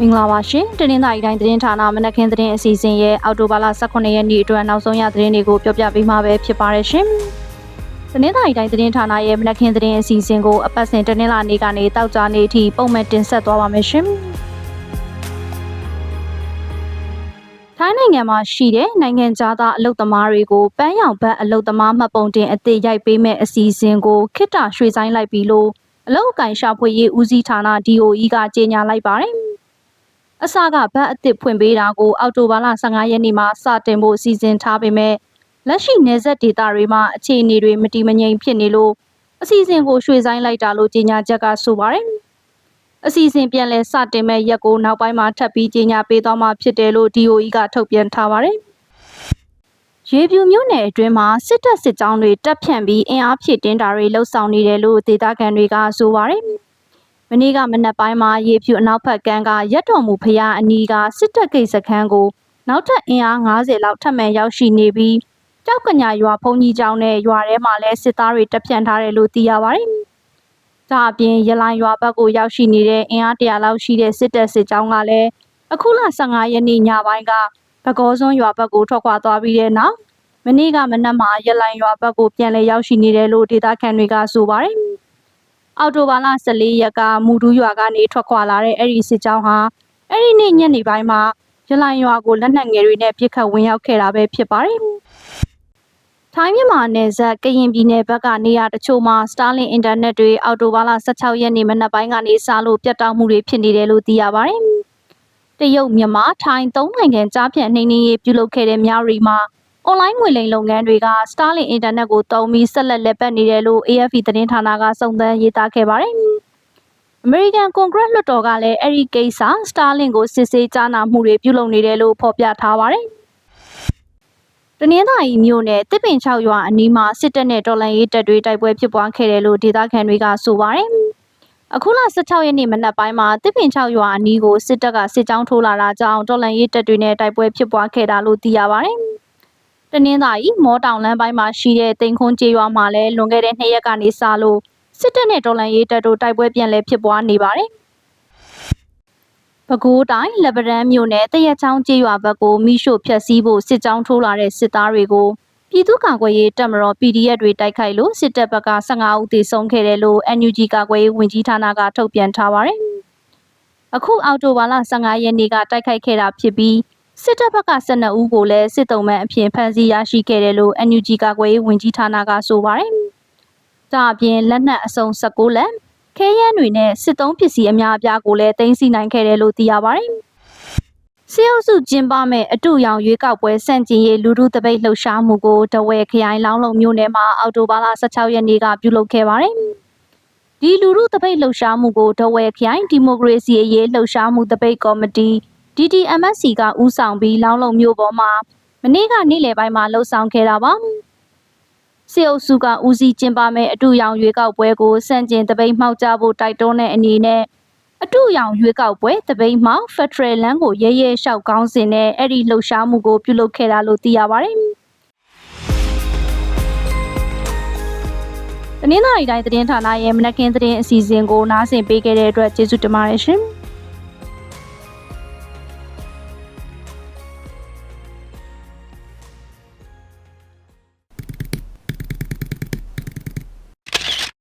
မင်္ဂလာပါရှင်တင်းနှင်းသားဤတိုင်းသတင်းဌာနမနက်ခင်းသတင်းအစီအစဉ်ရဲ့အောက်တိုဘာလ18ရက်နေ့အတွက်နောက်ဆုံးရသတင်းတွေကိုပြောပြပေးမှာပဲဖြစ်ပါတယ်ရှင်တင်းနှင်းသားဤတိုင်းသတင်းဌာနရဲ့မနက်ခင်းသတင်းအစီအစဉ်ကိုအပတ်စဉ်တင်းနှင်းလာနေ့ကနေတောက်ကြနေ့အထိပုံမှန်တင်ဆက်သွားပါမယ်ရှင်ထိုင်းနိုင်ငံမှာရှိတဲ့နိုင်ငံသားသားအလုတ်သမားတွေကိုပန်းရောင်ဘတ်အလုတ်သမားမှတ်ပုံတင်အသစ်ရိုက်ပေးမဲ့အစီအစဉ်ကိုခိတ္တရွှေဆိုင်လိုက်ပြီးလို့အလုတ်အကင်ရှာဖွေရေးဦးစီးဌာန DOE ကကြေညာလိုက်ပါတယ် အစကဘတ်အသစ်ဖွင့်ပေးတာကိုအောက်တိုဘာလ15ရက်နေ့မှာစတင်ဖို့စီစဉ်ထားပေမဲ့လက်ရှိနေဆက်ဒေတာတွေမှာအခြေအနေတွေမတည်မငြိမ်ဖြစ်နေလို့အစီအစဉ်ကိုရွှေ့ဆိုင်းလိုက်တာလို့ကြေညာချက်ကဆိုပါတယ်။အစီအစဉ်ပြန်လည်စတင်မဲ့ရက်ကိုနောက်ပိုင်းမှာထပ်ပြီးကြေညာပေးသွားမှာဖြစ်တယ်လို့ DOE ကထုတ်ပြန်ထားပါတယ်။ရေပြူမြို့နယ်အတွင်းမှာစစ်တပ်စစ်ကြောင်းတွေတပ်ဖြန့်ပြီးအင်အားဖြည့်တင်းတာတွေလှုပ်ဆောင်နေတယ်လို့ဒေသခံတွေကဆိုပါတယ်။မ နေ့ကမနက်ပိုင်းမှာရေဖြူအနောက်ဘက်ကမ်းကရက်တော်မူဖျားအနီးကစစ်တပ်ဂိတ်စခန်းကိုနောက်ထပ်အင်အား90လောက်ထပ်မံရောက်ရှိနေပြီးကြောက်ကညာရွာဖုန်ကြီးကျောင်းနဲ့ရွာထဲမှာလည်းစစ်သားတွေတပ်ဖြန့်ထားတယ်လို့သိရပါတယ်။ဒါအပြင်ရလိုင်ရွာဘက်ကိုရောက်ရှိနေတဲ့အင်အား100လောက်ရှိတဲ့စစ်တပ်စစ်ကြောင်းကလည်းအခုလ15ရက်နေ့ညပိုင်းကဘကောစွန်းရွာဘက်ကိုထွက်ခွာသွားပြီးတဲ့နောက်မနေ့ကမနက်မှာရလိုင်ရွာဘက်ကိုပြန်လည်ရောက်ရှိနေတယ်လို့ဒေသခံတွေကဆိုပါတယ်။ အော်တိုဘာလ14ရက်ကမူဒူးရွာကနေထွက်ခွာလာတဲ့အဲ့ဒီစစ်ကြောင်းဟာအဲ့ဒီနေ့ညနေပိုင်းမှာရလိုင်ရွာကိုလက်နက်ငယ်တွေနဲ့ပစ်ခတ်ဝင်ရောက်ခဲ့တာပဲဖြစ်ပါတယ်။ထိုင်းမြန်မာနယ်စပ်ကရင်ပြည်နယ်ဘက်ကနေရာတချို့မှာ Starlink အင်တာနက်တွေအော်တိုဘာလ16ရက်နေ့မနက်ပိုင်းကနေစလို့ပြတ်တောက်မှုတွေဖြစ်နေတယ်လို့သိရပါတယ်။တရုတ်မြန်မာထိုင်းသုံးနိုင်ငံကြားဖြတ်နှိမ့်နှင်းရေးပြုလုပ်ခဲ့တဲ့များရီမှာ အွန်လိုင်းငွေလိမ်လုပ်ငန်းတွေက Starlink အင်တာနက်ကိုတုံးပြီးဆက်လက်လက်ပတ်နေတယ်လို့ AFP သတင်းဌာနကစုံစမ်းရေးသားခဲ့ပါတယ်။ American Congress လွှတ်တော်ကလည်းအဲ့ဒီကိစ္စ Starlink ကိုစစ်ဆေးကြားနာမှုတွေပြုလုပ်နေတယ်လို့ဖော်ပြထားပါတယ်။တနင်္သာရီမြို့နယ်တစ်ပင်6ရွာအနီးမှာစစ်တပ်နဲ့တော်လှန်ရေးတပ်တွေတိုက်ပွဲဖြစ်ပွားခဲ့တယ်လို့ဒေသခံတွေကဆိုပါတယ်။အခုလ16ရက်နေ့မနက်ပိုင်းမှာတစ်ပင်6ရွာအနီးကိုစစ်တပ်ကစစ်ကြောင်းထိုးလာတာကြောင့်တော်လှန်ရေးတပ်တွေနဲ့တိုက်ပွဲဖြစ်ပွားခဲ့တာလို့သိရပါတယ်။ တနင်္သာရီမောတောင်လမ်းပိုင်းမှာရှိတဲ့တိန်ခွန်းကျေးရွာမှာလည်းလွန်ခဲ့တဲ့နှစ်ရက်ကနေစလို့စစ်တပ်နဲ့တော်လှန်ရေးတပ်တို့တိုက်ပွဲပြန်လည်ဖြစ်ပွားနေပါတယ်။ပဲခူးတိုင်းလက်ပံမြို့နယ်တရက်ချောင်းကျေးရွာဘက်ကိုမိရှို့ဖျက်ဆီးဖို့စစ်ကြောင်းထိုးလာတဲ့စစ်သားတွေကိုပြည်သူ့ကာကွယ်ရေးတပ်မတော် PDF တွေတိုက်ခိုက်လို့စစ်တပ်ဘက်က15ဦးသေဆုံးခဲ့တယ်လို့ NUG ကာကွယ်ရေးဝန်ကြီးဌာနကထုတ်ပြန်ထားပါတယ်။အခုအောက်တိုဘာလ15ရက်နေ့ကတိုက်ခိုက်ခဲ့တာဖြစ်ပြီး စစ်တပ်ဘက်က12ဦးကိုလည်းစစ်တုံးမှန်အဖြစ်ဖမ်းဆီးရရှိခဲ့တယ်လို့ NUG ကာကွယ်ရေးဝန်ကြီးဌာနကဆိုပါတယ်။ဒါအပြင်လက်နက်အစုံ16လက်ခဲယမ်းတွေနဲ့စစ်သုံးပစ္စည်းအများအပြားကိုလည်းတင်စီနိုင်ခဲ့တယ်လို့သိရပါတယ်။စီအုပ်စုကျင်းပမဲ့အတူရောင်ရွေးကောက်ပွဲစန့်ကျင်ရေးလူထုတပိတ်လှုပ်ရှားမှုကိုတဝဲခရိုင်လောင်းလုံမြို့နယ်မှာအော်တိုဘာလ16ရက်နေ့ကပြုလုပ်ခဲ့ပါတယ်။ဒီလူထုတပိတ်လှုပ်ရှားမှုကိုတဝဲခရိုင်ဒီမိုကရေစီအရေးလှုပ်ရှားမှုတပိတ်ကော်မတီ DDMSC ကဦးဆောင်ပြီးလောင်းလုံမျိုးပေါ်မှာမနေ့ကနေ့လယ်ပိုင်းမှာလှုပ်ဆောင်ခဲ့တာပါစေအုပ်စုကဦးစီးကျင်းပမဲ့အတူရောင်ရွေးကောက်ပွဲကိုစန့်ကျင်တပိတ်မှောက်ကြဖို့တိုက်တွန်းတဲ့အနေနဲ့အတူရောင်ရွေးကောက်ပွဲတပိတ်မှောက်ဖက်ဒရယ်လမ်းကိုရဲရဲလျှောက်ကောင်းစင်နဲ့အဲ့ဒီလှုပ်ရှားမှုကိုပြုလုပ်ခဲ့တာလို့သိရပါတယ်တနင်္လာရီတိုင်းသတင်းဌာနရဲ့မနက်ခင်းသတင်းအစီအစဉ်ကိုနားဆင်ပေးခဲ့တဲ့အတွက်ကျေးဇူးတင်ပါတယ်ရှင်။